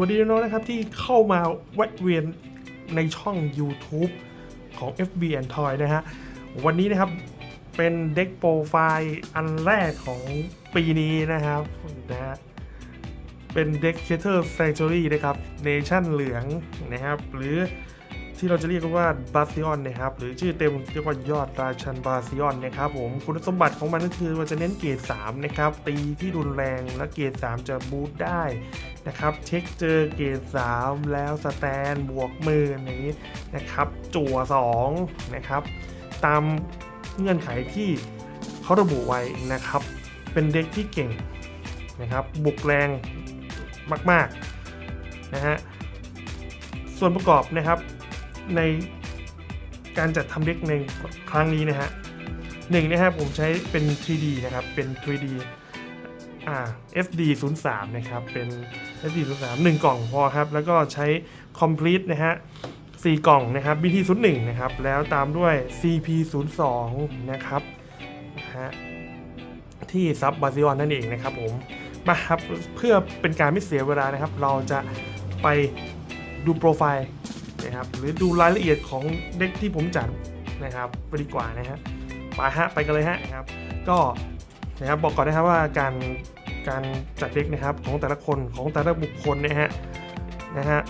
วัสดีน้องนะครับที่เข้ามาแวะเวียนในช่อง YouTube ของ FB and Toy นะฮะ วันนี้นะครับเป็นเด็กโปรไฟล์อันแรกของปีนี้นะครับนะฮะเป็นเด็กเคเทอร์แฟคทอรี่นะครับเนชั่นเหลืองนะครับ หรือ ที่เราจะเรียกว่าบาซิออนนะครับหรือชื่อเต็มเรียกว่ายอดราชันบาซิออนนะครับผมคุณสมบัติของมันก็คือมันจะเน้นเกรด3นะครับตีที่รุนแรงและเกรด3 จะบูทได้นะครับเช็คเจอเกรด3 แล้วสแตนบวกมื่นอย่างนี้นะครับจั่ว2นะครับตามเงื่อนไขที่เขาระบุไว้นะครับ เป็นเด็กที่เก่งนะครับบุกแรงมากๆนะฮะส่วนประกอบนะครับ ในการจัดทำเด็กในครั้งนี้นะฮะหนึ่งนะครับผมใช้เป็น 3D นะครับ เป็น 3D อ่า FD 0 3นะครับ เป็น FD 0 3 1 กล่องพอครับ แล้วก็ใช้ complete นะฮะ4กล่องนะครับ BT 0 1นะครับ แล้วตามด้วย CP 0 2นะครับนะฮะที่ซับบาซิออนนั่นเองนะครับผม มาครับ เพื่อเป็นการไม่เสียเวลานะครับ เราจะไปดูโปรไฟล์ นะครับ หรือดูรายละเอียดของเด็กที่ผมจัดนะครับไปดีกว่านะฮะไปฮะไปกันเลยฮะนะครับ ก็นะครับบอกก่อนนะครับว่าการการจัดเด็กนะครับของแต่ละคนของแต่ละบุคคลนะฮะนะฮะ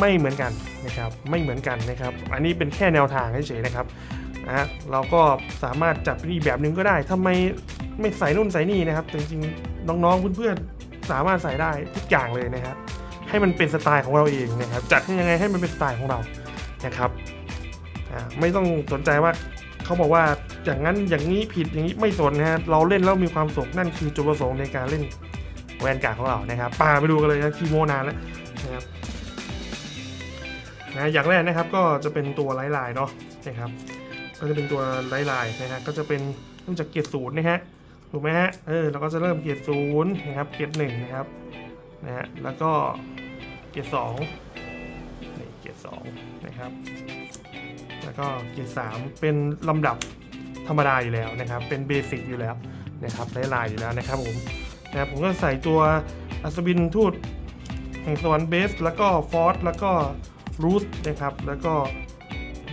ไม่เหมือนกันนะครับไม่เหมือนกันนะครับ อันนี้เป็นแค่แนวทางเฉยๆนะครับนะเราก็สามารถจัดเป็นอีกแบบหนึ่งก็ได้ทำไมไม่ใส่นู่นใส่นี่นะครับแต่จริงๆน้องๆเพื่อนๆสามารถใส่ได้ทุกอย่างเลยนะครับ ให้มันเป็นสไตล์ของเราเองนะครับจัดให้ยังไงให้มันเป็นสไตล์ของเรานะครับไม่ต้องสนใจว่าเขาบอกว่าอย่างนั้นอย่างนี้ผิดอย่างนี้ไม่สนนะฮะเราเล่นแล้วมีความสุขนั่นคือจุดประสงค์ในการเล่นแวนการ์ดของเรานะครับปาไปดูกันเลยนะคีโมนานแล้วนะครับนะอย่างแรกนะครับก็จะเป็นตัวไลท์ไลน์เนาะนะครับ ก็จะเป็นตัวไลท์ไลน์นะฮะก็จะเป็นเริ่มจากเกียร์ศูนย์นะฮะถูกไหมฮะเออเราก็จะเริ่มเกียร์ศูนย์นะครับเกียร์หนึ่งนะครับนะฮะแล้วก็ เกียร์สองนี่เกียร์สองนะครับ แล้วก็เกียร์สามเป็นลำดับธรรมดาอยู่แล้วนะครับ เป็นเบสิกอยู่แล้วนะครับไล่ลายอยู่แล้วนะครับผมนะครับผมก็ใส่ตัวอัศวินทูตแห่งสวรรค์เบส แล้วก็ฟอร์สแล้วก็รูทนะครับ แล้วก็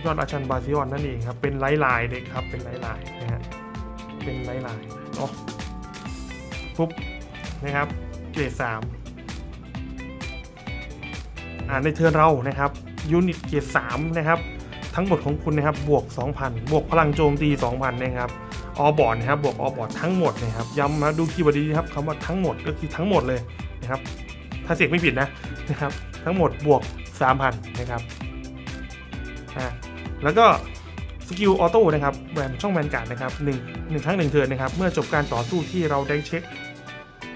ยอดอาชันบาซิออนนั่นเองครับ เป็นไล่ลายเด็กครับ เป็นไล่ลายนะฮะ เป็นไล่ลายเนาะปุ๊บนะครับ เกรดสาม ในเทิร์นเรานะครับยูนิตเกรดสามนะครับทั้งหมดของคุณนะครับบวก 2,000 บวกพลังโจมตี 2,000 นะครับออบอร์ดนะครับบวกออบอร์ดทั้งหมดนะครับย้ำมาดูคีย์เวิร์ดดีครับคำว่าทั้งหมดก็คือทั้งหมดเลยนะครับถ้าเสียงไม่ผิดนะนะครับทั้งหมดบวก 3,000 นะครับอ่าแล้วก็สกิลออโต้นะครับแหวนช่องแวนการ์ดนะครับหนึ่งหนึ่งครั้งหนึ่งเทิร์นนะครับเมื่อจบการต่อสู้ที่เราได้เช็ค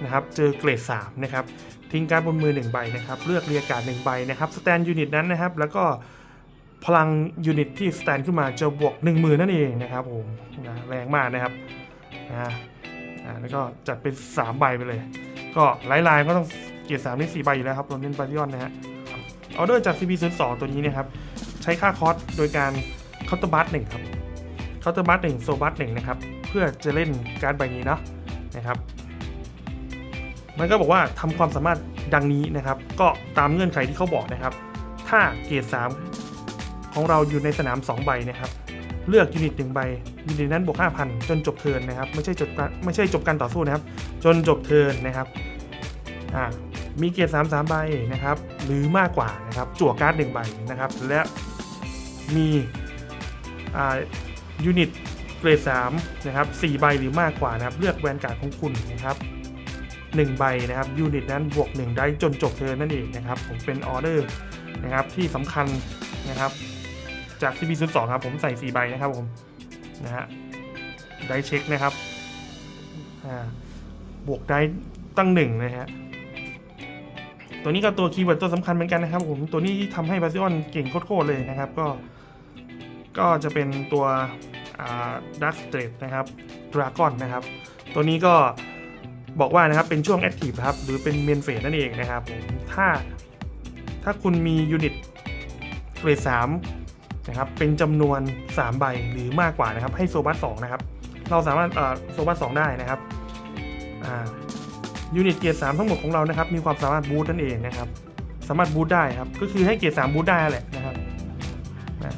นะครับเจอเกรด3นะครับ ทิ้งการบนมือ 1 ใบนะครับเลือกเรียกการ์ด1ใบนะครับสแตนยูนิตนั้นนะครับ แล้วก็พลังยูนิตที่สแตนขึ้นมาจะบวก1 0,000นั่นเองนะครับผมนะแรงมากนะครับนะแล้วก็จัดเป็น 3 ใบไปเลย ก็ไลน์ไลน์ก็ต้องเกียรติสามนี่สี่ใบอยู่แล้วครับเราเน้นบาริออนนะฮะออเดอร์จาก CP 0 2 ตัวนี้นะครับ ใช้ค่าคอสโดยการเคาน์เตอร์บัสหนึ่งครับเคาน์เตอร์บัสหนึ่งโซบัสหนึ่งนะครับ เพื่อจะเล่นการ์ดใบนี้เนาะนะครับ มันก็บอกว่าทำความสามารถดังนี้นะครับ ก็ตามเงื่อนไขที่เขาบอกนะครับ ถ้าเกรด3ของเราอยู่ในสนาม 2 ใบนะครับ เลือกยูนิตหนึ่งใบยูนิตนั้นบวก5,000 จนจบเทิร์นนะครับ ไม่ใช่จบไม่ใช่จบการต่อสู้นะครับ จนจบเทิร์นนะครับอ่ามีเกียร์3 3ใบนะครับ หรือมากกว่านะครับจั่วการ์ดหนึ่งใบนะครับ และมีอ่ายูนิตเกรด3นะครับ4ใบหรือมากกว่านะครับ เลือกแวนการ์ดของคุณนะครับ 1 ใบนะครับยูนิตนั้นบวก 1 ได้จนจบเทิร์นนั่นเองนะครับผมเป็นออเดอร์นะครับที่สำคัญนะครับจาก CP 0 2ครับผมใส่ 4 ใบนะครับผมนะฮะได้เช็คนะครับบวกได้ตั้งหนึ่งนะฮะตัวนี้ก็ตัวคีย์เวิร์ดตัวสำคัญเหมือนกันนะครับผมตัวนี้ที่ทำให้บาซิออนเก่งโคตรๆเลยนะครับก็ก็จะเป็นตัวดักสเตรทนะครับดราก้อนนะครับ ตัวนี้ก็ บอกว่านะครับเป็นช่วงแอคทีฟครับหรือเป็นเมนเฟสนั่นเองนะครับผมถ้าถ้าคุณมียูนิตเกรด3นะครับเป็นจำนวน 3 ใบหรือมากกว่านะครับ ให้โซบัส2นะครับ เราสามารถโซบัส2ได้นะครับยูนิตเกียร์สามทั้งหมดของเรานะครับ มีความสามารถบูตนั่นเองนะครับ สามารถบูตได้ครับ ก็คือให้เกียร์สามบูตได้แหละนะครับนะ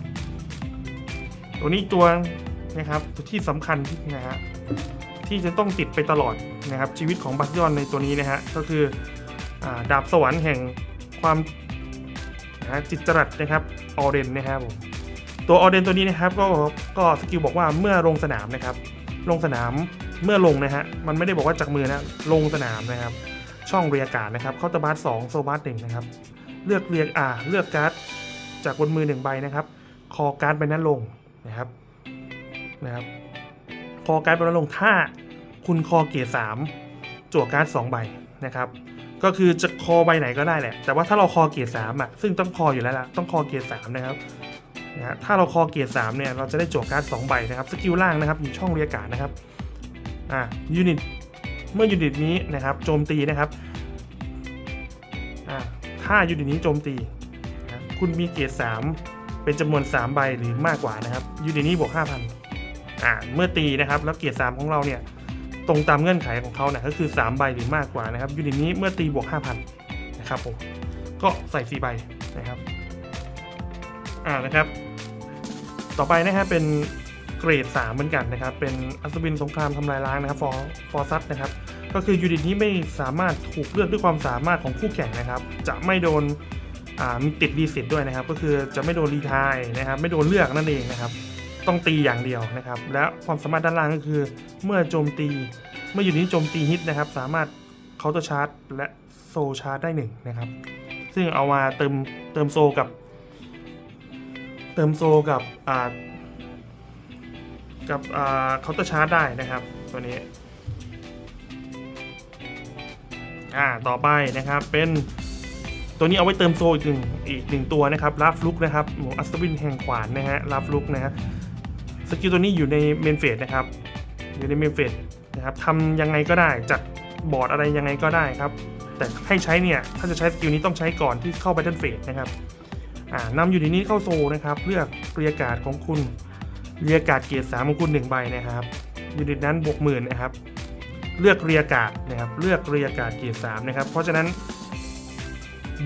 ตัวนี้ตัวนะครับตัวที่สำคัญที่นะฮะที่จะต้องติดไปตลอด นะครับชีวิตของบัสยอนในตัวนี้นะฮะก็คืออาดาบสวรรค์แห่งความนะจิตจรัสนะครับออเรนนะครับผมตัวออเรนตัวนี้นะครับก็ก็สกิลบอกว่าเมื่อลงสนามนะครับ ลงสนามเมื่อลงนะฮะมันไม่ได้บอกว่าจากมือนะลงสนามนะครับ ช่องเรียการ์ดนะครับเคาตบาร์สองโซบาร์หนึ่งนะครับ เลือกเรียกอ่าเลือกการ์ดจากบนมือหนึ่งใบนะครับ คอการ์ดใบนั้นลงนะครับนะครับ คอการ์ดใบนั้นลงถ้า คุณคอเกียร์สามจั่วการ์ดสองใบนะครับ ก็คือจะคอใบไหนก็ได้แหละ แต่ว่าถ้าเราคอเกียร์สามอะซึ่งต้องคออยู่แล้วล่ะต้องคอเกียร์สามนะครับนะถ้าเราคอเกียร์สามเนี่ยเราจะได้จั่วการ์ดสองใบนะครับสกิลล่างนะครับอยู่ช่องเรียกการ์ดนะครับอ่ายูนิตเมื่อยูนิตนี้นะครับโจมตีนะครับอ่าถ้ายูนิตนี้โจมตีนะคุณมีเกียร์สามเป็นจำนวน 3 ใบหรือมากกว่านะครับยูนิตนี้บวก5,000อ่าเมื่อตีนะครับแล้วเกียร์สามของเราเนี่ย ตรงตามเงื่อนไขของเขาเนี่ยก็คือ 3 ใบหรือมากกว่านะครับยูนิตนี้เมื่อตีบวก 5,000 นะครับผมก็ใส่4ใบนะครับอ่านะครับ ต่อไปนะครับเป็นเกรด 3 เหมือนกันนะครับ เป็นอัศวินสงครามทำลายล้างนะครับฟอร์ฟอร์ซัสนะครับก็คือยูนิตนี้ไม่สามารถถูกเลือกด้วยความสามารถของคู่แข่งนะครับ จะไม่โดนอ่ามีติดรีสิตด้วยนะครับ ก็คือจะไม่โดนรีทายนะครับ ไม่โดนเลือกนั่นเองนะครับ ต้องตีอย่างเดียวนะครับ และความสามารถด้านล่างก็คือ เมื่อโจมตี เมื่ออยู่นี้โจมตีฮิตนะครับ สามารถเคาน์เตอร์ชาร์จและโซชาร์จได้หนึ่งนะครับ ซึ่งเอามาเติมเติมโซกับ เติมโซกับอ่ากับอ่าเคาน์เตอร์ชาร์จได้นะครับ ตัวนี้อ่าต่อไปนะครับเป็นตัวนี้เอาไว้เติมโซอีกหนึ่งอีกหนึ่งตัวนะครับลาฟลุกนะครับหมูอัศวินแห่งขวานนะฮะลาฟลุกนะฮะ สกิลตัวนี้อยู่ในเมนเฟสนะครับ อยู่ในเมนเฟสนะครับทำยังไงก็ได้จัดบอร์ดอะไรยังไงก็ได้ครับ แต่ให้ใช้เนี่ยถ้าจะใช้สกิลนี้ต้องใช้ก่อนที่เข้าไปทันเฟสนะครับนำอยู่ในนี้เข้าโซนะครับเลือกเรียการ์ดของคุณเรียการ์ดเกียร์สามของคุณหนึ่งใบนะครับยูนิตนั้นบวกหมื่นนะครับ เลือกเรียการ์ดนะครับ เลือกเรียการ์ดเกียร์สามนะครับ เพราะฉะนั้น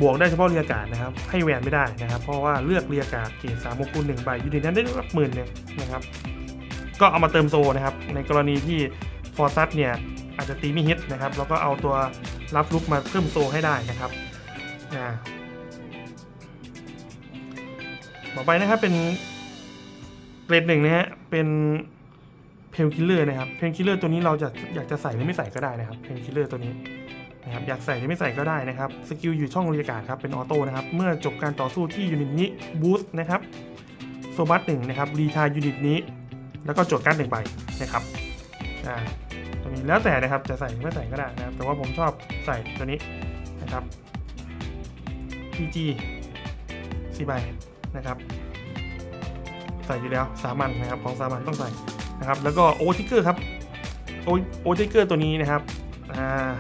บวกได้เฉพาะเรียกการนะครับ ให้แวนไม่ได้นะครับ เพราะว่าเลือกเรียกการเกียร์สามคุณหนึ่งใบยูนิตนั้นได้รับหมื่นเนี่ยนะครับ ก็เอามาเติมโซนะครับ ในกรณีที่ฟอร์ซัสเนี่ยอาจจะตีไม่ฮิตนะครับ แล้วก็เอาตัวรับลุกมาเพิ่มโซให้ได้นะครับอ่าต่อไปนะครับเป็นเกรดหนึ่งนะฮะเป็นเพลคิลเลอร์นะครับเพลคิลเลอร์ตัวนี้เราจะอยากจะใส่หรือไม่ใส่ก็ได้นะครับเพลคิลเลอร์ตัวนี้ นะครับอยากใส่หรือไม่ใส่ก็ได้นะครับสกิลอยู่ช่องบรรยากาศครับเป็นออโต้นะครับเมื่อจบการต่อสู้ที่ยูนิตนี้บูสต์นะครับโซบัสหนึ่งนะครับรีทายยูนิตนี้ แล้วก็โจทย์การ์ดหนึ่งใบนะครับอ่าตัวนี้แล้วแต่นะครับจะใส่หรือไม่ใส่ก็ได้นะครับแต่ว่าผมชอบใส่ตัวนี้นะครับ PG สี่ใบนะครับใส่อยู่แล้วสามัญนะครับของสามัญต้องใส่นะครับแล้วก็โอทิกเกอร์ครับโอโอทิกเกอร์ตัวนี้นะครับอ่า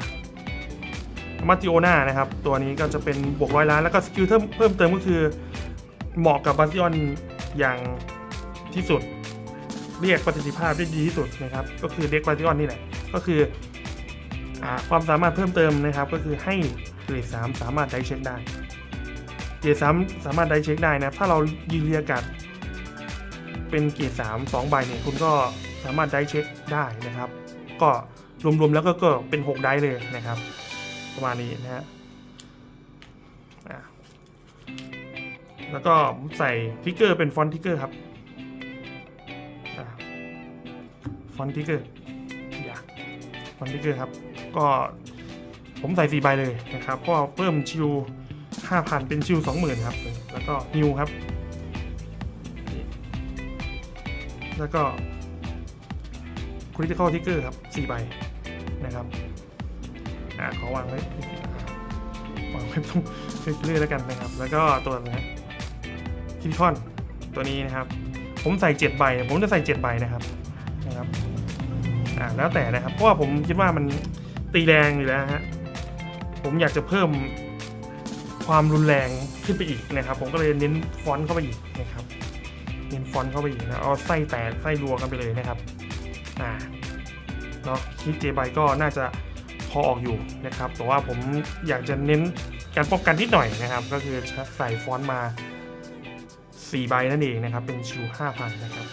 มาติโอนานะครับ ตัวนี้ก็จะเป็นบวกร้อยล้าน แล้วก็สกิลเพิ่มเติมก็คือ เหมาะกับบาซิออนอย่างที่สุด เรียกประสิทธิภาพได้ดีที่สุดนะครับ ก็คือเด็กบาซิออนนี่แหละ ก็คืออความสามารถเพิ่มเติมนะครับ ก็คือให้เกรดสามสามารถได้เช็คได้เกียร์สามสามารถได้เช็คได้นะครับถ้าเรายืนเรียกัดเป็นเกียร์สามสองใบเนี่ยคุณก็สามารถได้เช็คได้นะครับ ก็รวมๆแล้วก็ก็เป็นหกได้เลยนะครับ ประมาณนี้นะฮะแล้วก็ใส่ทิกเกอร์เป็นฟอนต์ทิกเกอร์ครับฟอนต์ทิกเกอร์อย่าฟอนต์ทิกเกอร์ครับ ก็ผมใส่สี่ใบเลยนะครับ ก็เพิ่มชิว5,000 เป็นชิว20,000 ครับ แล้วก็ฮิวครับ แล้วก็คริติคอลทิกเกอร์ครับ4ใบนะครับ อ่าขอวางไว้วางไว้ตรงเรื่อยๆแล้วกันนะครับ แล้วก็ตัวนะคิติคอนตัวนี้นะครับ ผมใส่7ใบผมจะใส่7ใบนะครับนะครับอ่าแล้วแต่นะครับเพราะว่าผมคิดว่ามันตีแรงอยู่แล้วฮะผมอยากจะเพิ่มความรุนแรงขึ้นไปอีกนะครับ ผมก็เลยเน้นฟอนต์เข้าไปอีกนะครับเน้นฟอนต์เข้าไปอีกนะเอาไส้แตกไส้รัวกันไปเลยนะครับอ่าเนาะคิดเจไบก็น่าจะ พอออกอยู่นะครับ แต่ว่าผมอยากจะเน้นการป้องกันนิดหน่อยนะครับ ก็คือใส่ฟอนต์มา 4 ใบนั่นเองนะครับ เป็นชิว5,000 นะครับ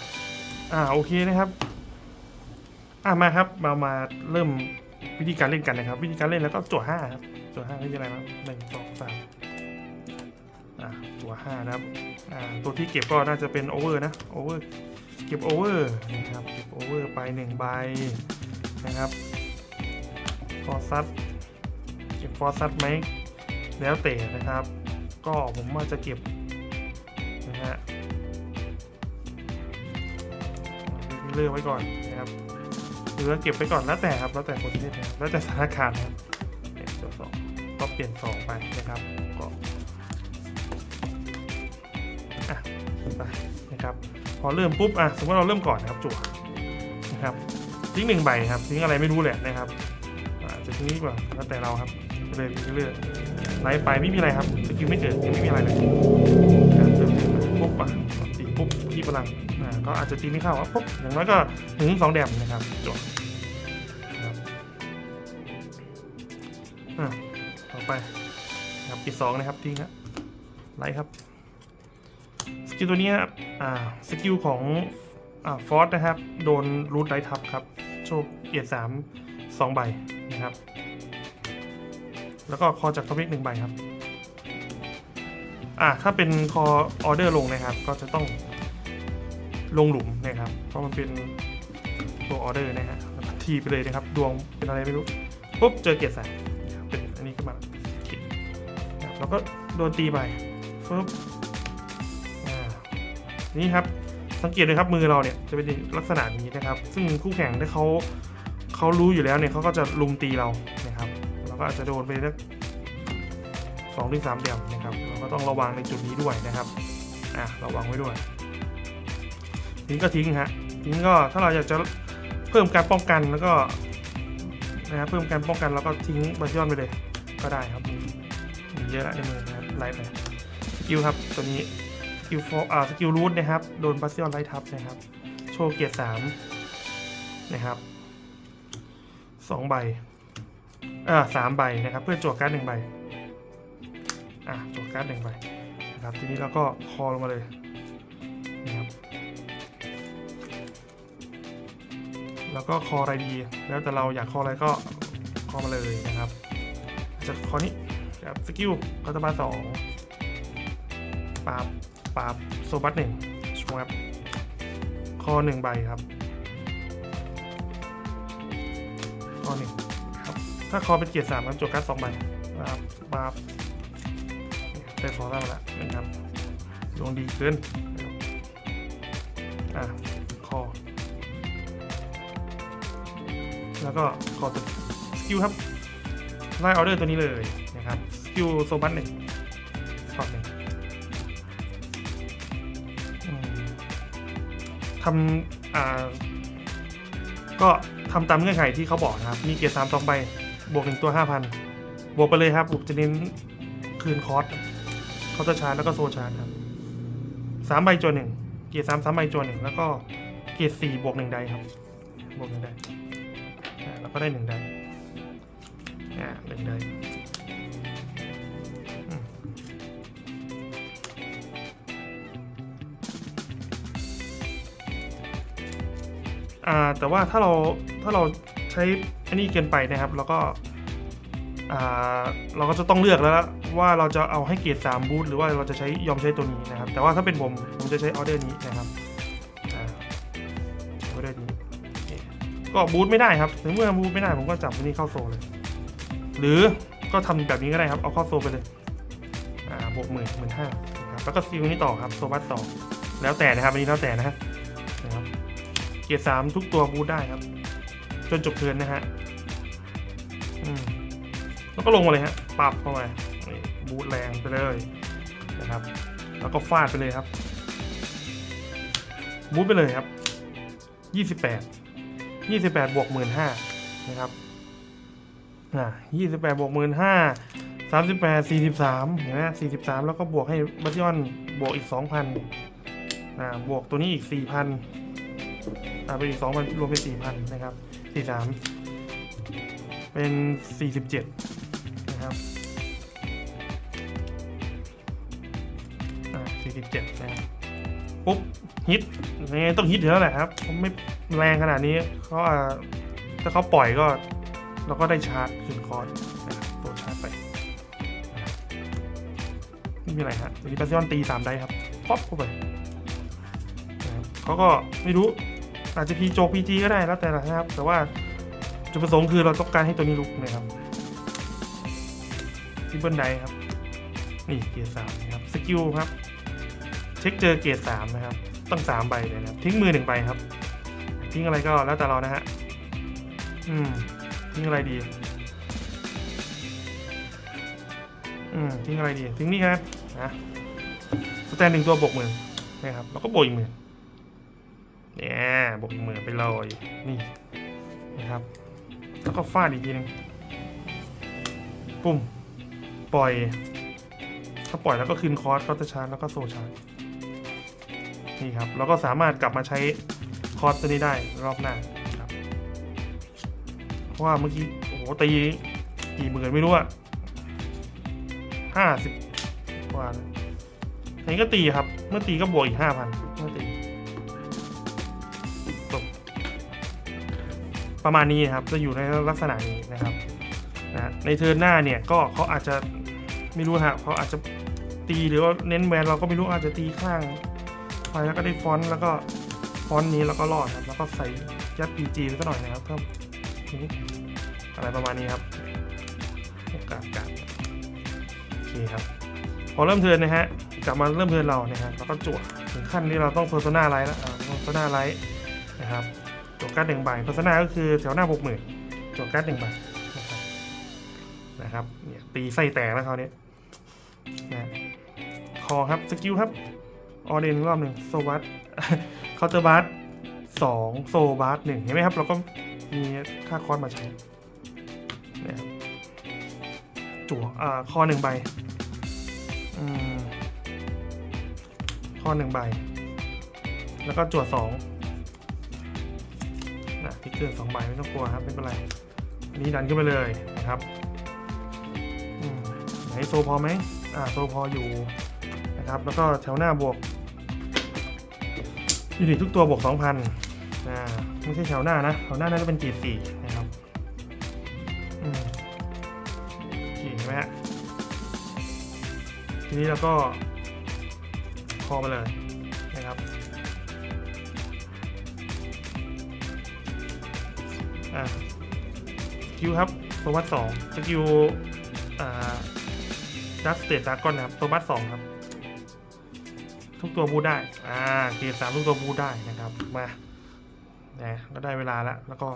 อ่าโอเคนะครับอ่ามาครับมามาเริ่มวิธีการเล่นกันนะครับ วิธีการเล่นแล้วก็จั่วห้าครับจั่วห้าไม่อะไรมั้งหนึ่งสองสามอ่าจั่วห้านะครับอ่าตัวที่เก็บก็น่าจะเป็นโอเวอร์นะโอเวอร์เก็บโอเวอร์นะครับเก็บโอเวอร์ไปหนึ่งใบนะครับ อร์ซัสเก็บฟอร์ซัสไหมแล้วแต่นะครับ ก็ผมว่าจะเก็บนะฮะเลือกไว้ก่อนนะครับหรือเก็บไปก่อนแล้วแต่ครับแล้วแต่คนเล่นแล้วแต่สถานการณ์ครับเนี่ยตัวสองก็เปลี่ยนสองไปนะครับก็อะไปนะครับ พอเริ่มปุ๊บอะสมมติเราเริ่มก่อนนะครับจั่วนะครับทิ้งหนึ่งใบครับทิ้งอะไรไม่รู้แหละนะครับ อาจะทิ้งนี้ก่อนแล้วแต่เราครับเลยทิ้งเรื่อยไล่ไปไม่มีอะไรครับสกิลไม่เกิดยังไม่มีอะไรเลยปุ๊บอะตีปุ๊บที่พลังอ่าก็อาจจะตีไม่เข้าปุ๊บอย่างน้อยก็ถึงสองแดมนะครับจั่วครับต่อไปครับปีสองนะครับทิ้งครับไลท์ครับสกิลตัวนี้ครับอ่าสกิลของอ่าฟอสนะครับ โดนรูทไลท์ทับครับ โชคเกียรติสามสองใบ ครับ แล้วก็คอจากทวิกหนึ่งใบครับ อ่าถ้าเป็นคอออเดอร์ลงนะครับ ก็จะต้องลงหลุมนะครับ เพราะมันเป็นตัวออเดอร์นะฮะทีไปเลยนะครับ ดวงเป็นอะไรไม่รู้ ปุ๊บ เจอเกียร์ใส่เป็นอันนี้ขึ้นมาคิดนะครับแล้วก็โดนตีไปฟึบอ่านี่ครับ สังเกตเลยครับมือเราเนี่ยจะเป็นลักษณะนี้นะครับ ซึ่งคู่แข่งถ้าเขา เขารู้อยู่แล้วเนี่ยเขาก็จะลุมตีเรานะครับเราก็อาจจะโดนไปสักสองถึงสามเดี่ยวนะครับเราก็ต้องระวังในจุดนี้ด้วยนะครับอะระวังไว้ด้วย ทิ้งก็ทิ้งฮะทิ้งก็ถ้าเราอยากจะเพิ่มการป้องกันแล้วก็นะครับเพิ่มการป้องกันแล้วก็ทิ้งบัตย้อนไปเลยก็ได้ครับมีเยอะในมือนะครับไล่ไปสกิลครับตัวนี้สกิลฟอ่าสกิลรูทนะครับโดนบัตย้อนไล่ทับนะครับ โชว์เกียร์สามนะครับ สองใบอ่าสามใบนะครับ เพื่อจวดการ์ดหนึ่งใบอ่าจวดการ์ดหนึ่งใบนะครับทีนี้เราก็คอลงมาเลยนะครับแล้วก็คออะไรดีแล้วแต่เราอยากคออะไรก็คอมาเลยนะครับ จะคอนี้กับสกิลคาตาบาสองปราบปราบโซบัสหนึ่งชวบคอหนึ่งใบครับ อหนึ่งครับถ้าคอเป็นเกียร์สามครับจดการ์ดสองใบปราบปราได้ฟอร์ได้มาแล้วนะครับดวงดีเกินอะคอ แล้วก็ขอตัวสกิลครับไล่ออเดอร์ตัวนี้เลยนะครับสกิลโซบัสหนึ่งถอหนึ่งทำอ่าก็ ทำตามเงื่อนไขที่เขาบอกนะครับ มีเกียร์สามสองใบบวกหนึ่งตัวห้าพันบวกไปเลยครับผมจะเน้นคืนคอร์สเคาน์เตอร์ชาร์จแล้วก็โซชาร์จครับสามใบจวนหนึ่งเกียร์สามสามใบจวนหนึ่งแล้วก็เกียร์สี่บวกหนึ่งได้ครับ บวกหนึ่งได้อ่าเราก็ได้หนึ่งได้อ่าหนึ่งได้อืมอ่าแต่ว่าถ้าเรา ถ้าเราใช้อันนี้เกินไปนะครับแล้วก็เราก็จะต้องเลือกแล้วว่าเราจะเอาให้เกรด3บูทหรือว่าเราจะใช้ยอมใช้ตัวนี้นะครับ แต่ว่าถ้าเป็นผมผมจะใช้ออเดอร์นี้นะครับออเดอร์นี้ก็บูทไม่ได้ครับถึงเมื่อบูทไม่ได้ผมก็จับอันนี้เข้าโซเลย หรือก็ทำแบบนี้ก็ได้ครับเอาเข้าโซไปเลยบวกหมื่นหมื่นห้าครับแล้วก็ซิลนี้ต่อครับโซบัสต่อแล้วแต่นะครับอันนี้แล้วแต่นะฮะนะครับเกียร์สามทุกตัวบูทได้ครับ จนจบเทินนะฮะแล้วก็ลงมาเลยฮะปรับเข้าไปบูทแรงไปเลยนะครับ แล้วก็ฟาดไปเลยครับ บูทไปเลยครับยี่สิบแปดยี่สิบแปดบวกหมื่นห้านะครับอ่ายี่สิบแปดบวกหมื่นห้าสามสิบแปดสี่สิบสามเห็นไหมสี่สิบสามแล้วก็บวกให้บัตยอนบวกอีกสองพันอ่าบวกตัวนี้อีกสี่พันอ่าไปอีกสองพันรวมเป็นสี่พันนะครับ สี่สามเป็น47นะครับอ่า47นะครับปุ๊บฮิตยังไงต้องฮิตอยู่แล้วแหละครับเขาไม่แรงขนาดนี้เขาอ่าถ้าเขาปล่อยก็เราก็ได้ชาร์จขึ้นคอร์สนะครับตัวชาร์จไปไม่มีอะไรฮะตัวนี้ปัสซิออนตีสามได้ครับป๊อปเข้าไปเขาก็ไม่รู้ อาจจะพีโจพีจีก็ได้แล้วแต่ละนะครับ แต่ว่าจุดประสงค์คือเราต้องการให้ตัวนี้ลุกนะครับทิปเปิลไดครับ นี่เกียร์สามนะครับสกิลครับ เช็คเจอเกียร์สามนะครับตั้งสามใบเลยนะครับ ทิ้งมือหนึ่งใบครับ ทิ้งอะไรก็แล้วแต่เรานะฮะอืมทิ้งอะไรดีอืมทิ้งอะไรดีทิ้งนี่ครับนะสแตนหนึ่งตัวบวกหมื่นนะครับแล้วก็บวกอีกหมื่น เนี่ยบวกอีกหมื่นไปเลยนี่นะครับ แล้วก็ฟาดอีกทีหนึงปุ่มปล่อย ถ้าปล่อยแล้วก็คืนคอร์สเขาจะชาร์จแล้วก็โซชาร์จนี่ครับแล้วก็สามารถกลับมาใช้คอร์สตัวนี้ได้รอบหน้าครับเพราะว่าเมื่อกี้โอ้โหตีกี่หมื่นไม่รู้อะห้าสิบกว่าอันนี้ก็ตีครับ เมื่อตีก็บวกอีกห้าพันเมื่อตี ประมาณนี้ครับจะอยู่ในลักษณะนี้นะครับนะในเทิร์นหน้าเนี่ยก็เขาอาจจะไม่รู้ฮะเขาอาจจะตีหรือว่าเน้นแวนเราก็ไม่รู้อาจจะตีข้างไปแล้วก็ได้ฟอนต์แล้วก็ฟอนต์นี้แล้วก็รอดครับแล้วก็ใส่ยัดพีจีไปสักหน่อยนะครับเพิ่มอะไรประมาณนี้ครับโอกาสการโอเคครับพอเริ่มเทิร์นนะฮะกลับมาเริ่มเทิร์นเรานะฮะแล้วก็จั่วถึงขั้นที่เราต้องเพอร์โซนาไลท์แล้วเพอร์โซนาไลท์นะครับ จั่วการ์ดหนึ่งใบเพอร์โซนาก็คือแถวหน้าบวกหมื่นจั่วการ์ดหนึ่งใบนะครับเนี่ยตีไส้แตกแล้วคราวนี้นะคอครับสกิลครับออเดนรอบหนึ่งโซบัสเคาน์เตอร์บัสสองโซบัสหนึ่งเห็นไหมครับ เราก็มีค่าคอร์สมาใช้นะครับจั่วอ่าคอหนึ่งใบอืมคอหนึ่งใบ แล้วก็จั่วสอง เกอร์สองใบไม่ต้องกลัวครับไม่เป็นไรอันนี้ดันขึ้นไปเลยนะครับไหนโซพอไหมอ่าโซพออยู่นะครับ แล้วก็แถวหน้าบวกยูนิตทุกตัวบวกสองพันอ่าไม่ใช่แถวหน้านะแถวหน้าน่าจะเป็นจีสี่นะครับอืมโอเห็นไหมฮะทีนี้เราก็คอไปเลย อ่าสกิลครับโซบัสสองสกิลอ่าดักสเตตดากอนนะครับโซบัสสองครับ ทุกตัวบูได้ อ่าเกียร์สามทุกตัวบูได้นะครับมานะก็ได้เวลาแล้วแล้วก็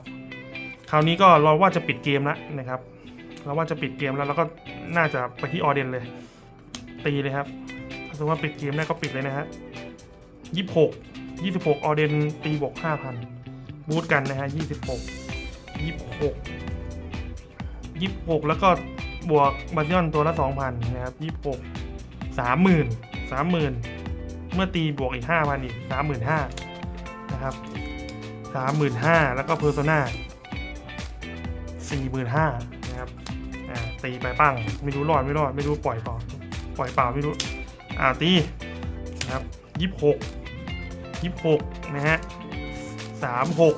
คราวนี้ก็ราว่าจะปิดเกมแล้วนะครับเราว่าจะปิดเกมแล้วแล้วก็น่าจะไปที่ออเดนเลย ตีเลยครับถ้าสมมติว่าปิดเกมได้ก็ปิดเลยนะฮะยี่สิบหกยี่สิบหกออเดนตีบวกห้าพันบูทกันนะฮะยี่สิบหก ยี่สิบหกยี่สิบหกแล้วก็บวกบัตยอนตัวละสองพันนะครับยี่สิบหกสามหมื่นสามหมื่นเมื่อตีบวกอีกห้าพันอีกสามหมื่นห้านะครับสามหมื่นห้าแล้วก็เพอร์โซนาสี่หมื่นห้านะครับอ่าตีไปปั้งไม่รู้รอดไม่รอดไม่รู้ปล่อยเปล่าปล่อยเปล่าไม่รู้อ่าตีนะครับยี่สิบหกยี่สิบหกนะฮะสามหก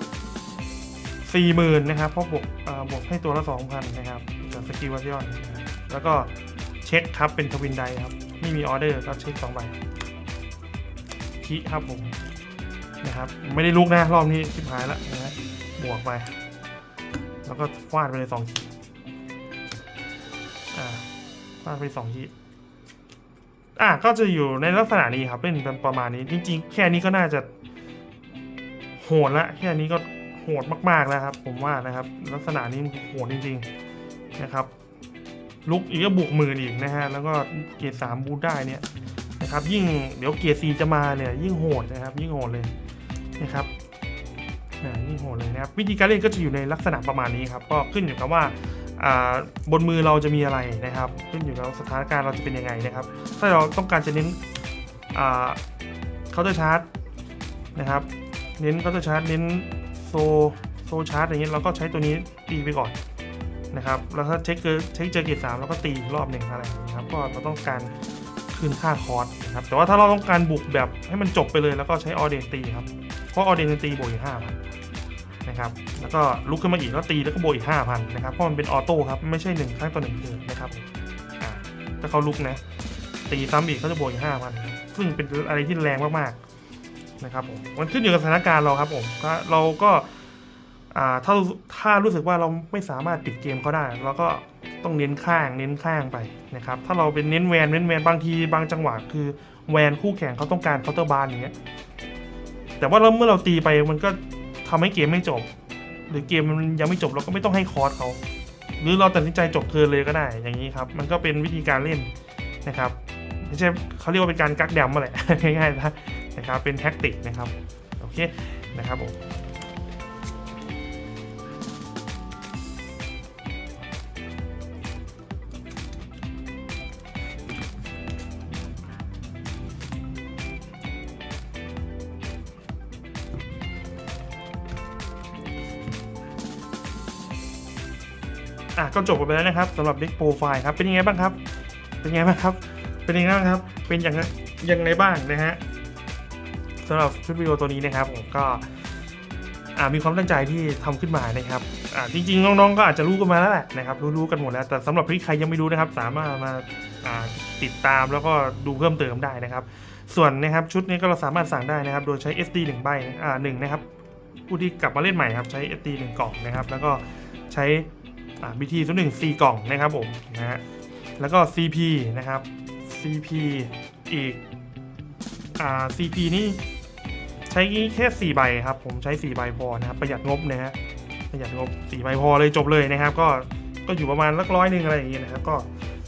สี่หมื่นนะครับเพราะบวกบวกให้ตัวละสองพันนะครับจากสกิลวัตยอนนะครับแล้วก็เช็คครับเป็นทวินไดครับ ไม่มีออเดอร์ก็เช็คสองใบคีครับผมนะครับไม่ได้ลุกนะรอบนี้ชิบหายแล้วนะฮะบวกไป แล้วก็ฟาดไปเลยสองขีอ่าฟาดไปสองขีอะก็จะอยู่ในลักษณะนี้ครับเล่นเป็นประมาณนี้ จริง ๆ แค่นี้ก็น่าจะโหดละแค่นี้ก็ โหดมากๆแล้วครับ ผมว่านะครับ ลักษณะนี้โหดจริงๆนะครับลุกอีกก็บวกหมื่นอีกนะฮะแล้วก็เกียร์สามบูทได้เนี่ยนะครับ ยิ่งเดี๋ยวเกียร์ซีจะมาเนี่ยยิ่งโหดนะครับ ยิ่งโหดเลยนะครับนะยิ่งโหดเลยนะครับวิธีการเล่นก็จะอยู่ในลักษณะประมาณนี้ครับ ก็ขึ้นอยู่กับว่าอ่าบนมือเราจะมีอะไรนะครับ ขึ้นอยู่กับสถานการณ์เราจะเป็นยังไงนะครับ ถ้าเราต้องการจะเน้นอ่าเคาน์เตอร์ชาร์จนะครับ เน้นเคาน์เตอร์ชาร์จเน้น โซโซชาร์จอย่างเงี้ยเราก็ใช้ตัวนี้ตีไปก่อนนะครับ แล้วถ้าเช็คเจอเช็คเจอเกียรดสามเราก็ตีอีกรอบหนึ่งอะไรนี้ครับ ก็เราต้องการคืนค่าคอร์สนะครับ แต่ว่าถ้าเราต้องการบุกแบบให้มันจบไปเลยแล้วก็ใช้ออเดนตีครับ เพราะออเดนตีบวกอีกห้าพันนะครับ แล้วก็ลุกขึ้นมาอีกแล้วตีแล้วก็บวกอีกห้าพันนะครับ เพราะมันเป็นออโต้ครับ ไม่ใช่หนึ่งครั้งต่อหนึ่งเทิร์นนะครับถ้าเขาลุกนะ ตีซ้ำอีกเขาจะบวกอีกห้าพันซึ่งเป็นอะไรที่แรงมากๆ นะครับผมมันขึ้นอยู่กับสถานการณ์เราครับผมถ้าเราก็ถ้าถ้ารู้สึกว่าเราไม่สามารถปิดเกมเขาได้ เราก็ต้องเน้นข้างเน้นข้างไปนะครับถ้าเราเป็นเน้นแวนเน้นแวนบางทีบางจังหวะคือแวนคู่แข่งเขาต้องการเคาน์เตอร์บาร์อย่างเงี้ยแต่ว่าเราเมื่อเราตีไปมันก็ทำให้เกมไม่จบ หรือเกมมันยังไม่จบเราก็ไม่ต้องให้คอร์สเขาหรือเราตัดสินใจจบเทิร์นเลยก็ได้อย่างนี้ครับ มันก็เป็นวิธีการเล่นนะครับไม่ใช่เขาเรียกว่าเป็นการกักแดมมาแหละง่ายๆนะ นะครับเป็นแท็กติกนะครับโอเคนะครับผมอะก็จบกันไปแล้วนะครับสำหรับเด็กโปรไฟล์ครับเป็นยังไงบ้างครับ เป็นยังไงบ้างครับ เป็นยังไงบ้างครับ เป็นอย่างยังไงบ้างนะฮะ สำหรับชุดวิดีโอตัวนี้นะครับผมก็มีความตั้งใจที่ทำขึ้นมานะครับจริงๆน้องๆก็อาจจะรู้กันมาแล้วแหละนะครับรู้ๆกันหมดแล้ว แต่สำหรับที่ใครยังไม่รู้นะครับ สามารถมาาติดตามแล้วก็ดูเพิ่มเติมได้นะครับ ส่วนนะครับชุดนี้ก็เราสามารถสั่งได้นะครับ โดยใช้ SD 1ใบอ่าหนึ่งนะครับผู้ที่กลับมาเล่นใหม่ครับใช้ SD 1กล่องนะครับ แล้วก็ใช้อ่า BT 0 1 4กล่องนะครับผมนะฮะแล้วก็ CP นะครับ CP อีกอ่า CP นี่ ใช้แค่ 4 ใบครับ ผมใช้ 4 ใบพอนะครับ ประหยัดงบนะฮะประหยัดงบ 4 ใบพอเลยจบเลยนะครับ ก็ก็อยู่ประมาณลักร้อยหนึ่งอะไรอย่างเงี้ยนะครับก็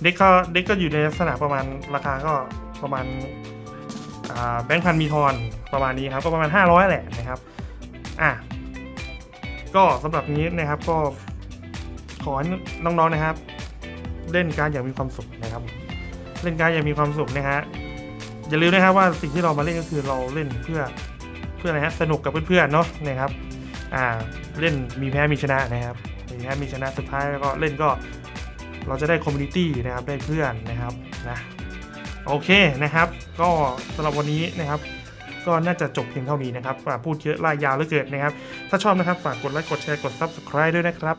เด็กก็เด็กก็อยู่ในลักษณะประมาณราคาก็ประมาณแบงค์พันมีทอนประมาณนี้ครับก็ประมาณ 500 แหละนะครับอะก็สำหรับนี้นะครับก็ขอให้น้องๆนะครับ เล่นการดอย่างมีความสุขนะครับ เล่นการดอย่างมีความสุขนะฮะอย่าลืมนะครับว่าสิ่งที่เรามาเล่นก็คือเราเล่นเพื่อ เพื่ออะไรฮะสนุกกับเพื่อนๆเนาะนะครับอ่าเล่นมีแพ้มีชนะนะครับมีแพ้มีชนะสุดท้ายแล้วก็เล่นก็เราจะได้คอมมูนิตี้นะครับได้เพื่อนนะครับนะโอเคนะครับ ก็สำหรับวันนี้นะครับ ก็น่าจะจบเพียงเท่านี้นะครับอ่พูดเยอะลายยาวเหลือเกินนะครับ ถ้าชอบนะครับฝากกดไลค์กดแชร์กด Subscribe ด้วยนะครับ